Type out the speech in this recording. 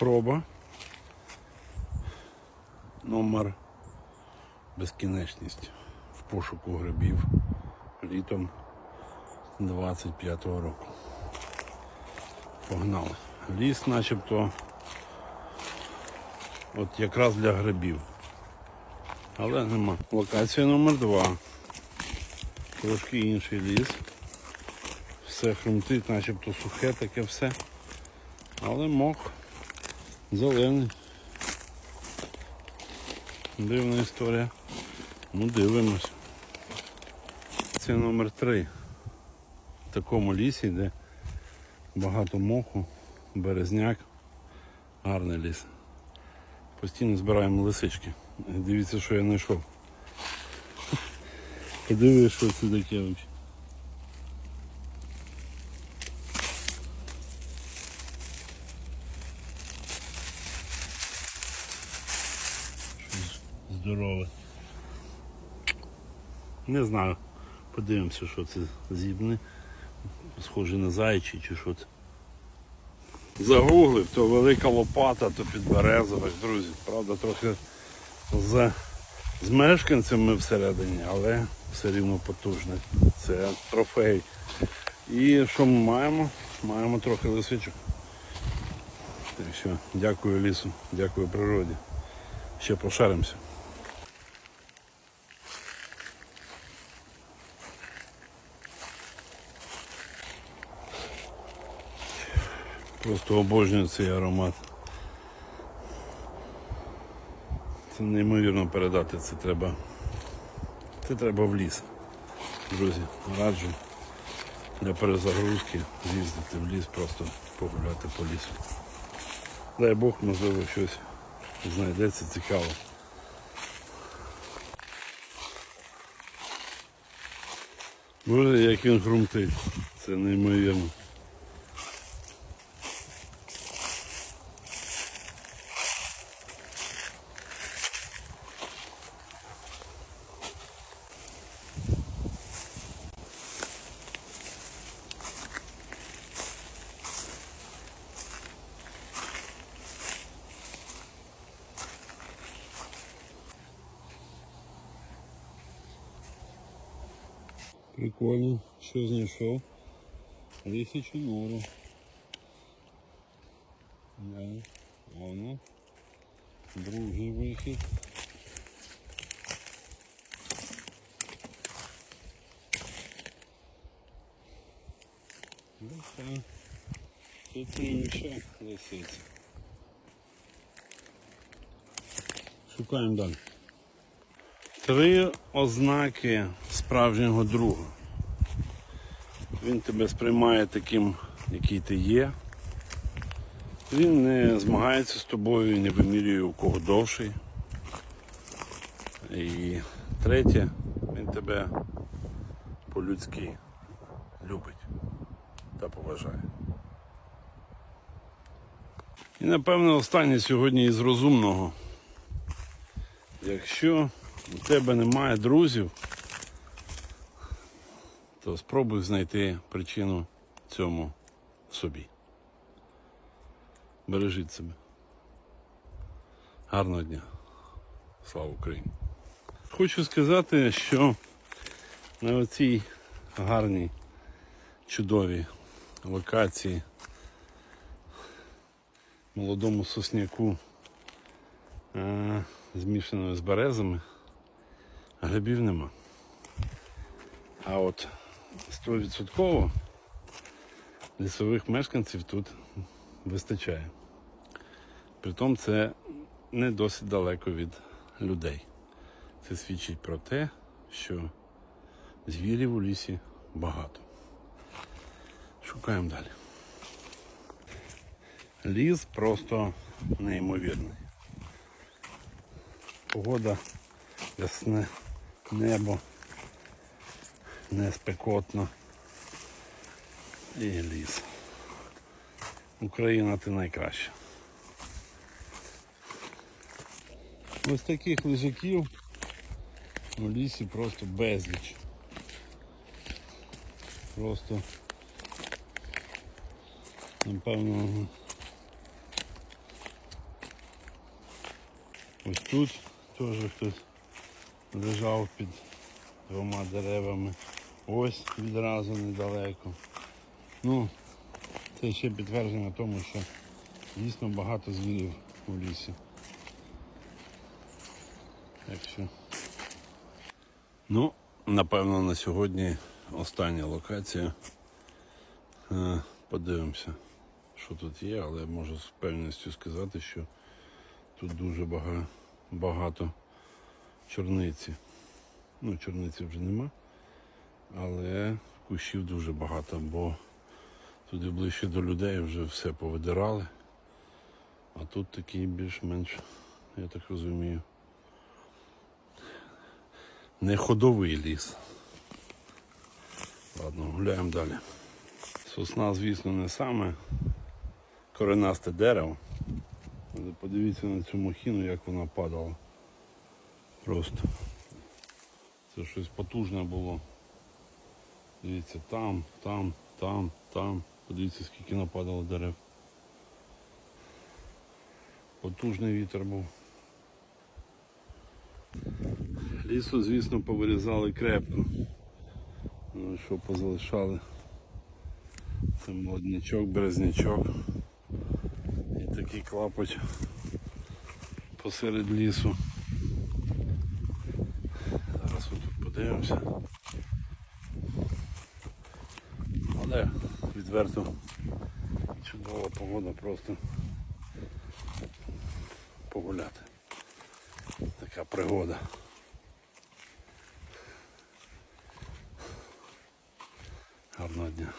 Проба. Номер безкінечність в пошуку грибів літом 25-го року. Погнали. Ліс начебто от якраз для грибів. Але нема. Локація номер два. Трошки інший ліс. Все хрумтить, начебто сухе таке все. Але мох зелений. Дивна історія. Ну дивимось. Це номер три. В такому лісі, де багато моху, березняк, гарний ліс. Постійно збираємо лисички. Дивіться, що я знайшов. Подивись, що це таке взагалі. Щось здорове. Не знаю. Подивимося, що це зібне. Схоже на зайчий чи що це. Загуглив, то велика лопата, то підберезовик, друзі. Правда, трохи з, з мешканцями всередині, але все рівно потужне. Це трофей. І що ми маємо? Маємо трохи лисичок. Так що, дякую лісу, дякую природі. Ще пошаримося. Просто обожнюю цей аромат. Це неймовірно передати, це треба. Це треба в ліс. Друзі, раджу для перезагрузки з'їздити в ліс, просто погуляти по лісу. Дай Бог, можливо, щось знайдеться цікаво. Боже, як він хрумтить. Це неймовірно. Прикольно, що знайшов. Лисячу нору. Да. Воно. Другий вихід. Ну все. Тут ще лисиця. Шукаємо далі. Три ознаки справжнього друга. Він тебе сприймає таким, який ти є. Він не змагається з тобою, не вимірює у кого довший. І третє, він тебе по-людськи любить та поважає. І напевно останнє сьогодні із розумного. Якщо у тебе немає друзів, то спробуй знайти причину цьому собі. Бережіть себе. Гарного дня. Слава Україні! Хочу сказати, що на оцій гарній, чудовій локації молодому сосняку е, змішаною з березами грибів нема. А от 100% лісових мешканців тут вистачає. Притом це не досить далеко від людей. Це свідчить про те, що звірів у лісі багато. Шукаємо далі. Ліс просто неймовірний. Погода ясне, небо, не спекотно і ліс. Україна ти найкраща. Ось таких лежаків у лісі просто безліч. Просто напевно Ось тут теж хтось лежав під двома деревами. Ось відразу недалеко. Ну, це ще підтвердження тому, що дійсно багато звірів у лісі. Так що. Ну, напевно, на сьогодні остання локація. Е, Подивимося, що тут є, але можу з певністю сказати, що тут дуже бага- багато чорниці. Ну, чорниці вже нема, але кущів дуже багато, бо туди ближче до людей вже все повидирали. А тут такий більш-менш, я так розумію, не ходовий ліс. Ладно, гуляємо далі. Сосна, звісно, не саме коренасте дерево. Але подивіться на цю махіну, як вона падала. Просто. Це щось потужне було. Дивіться, там, там, там, там. Подивіться, скільки нападало дерев. Потужний вітер був. Лісу, звісно, повирізали крепко. Ну що позалишали. Це молоднячок, березнячок. І такий клапоть посеред лісу. Зараз тут подивимося. Але відверто чудова погода просто погуляти. Така пригода. Гарного дня.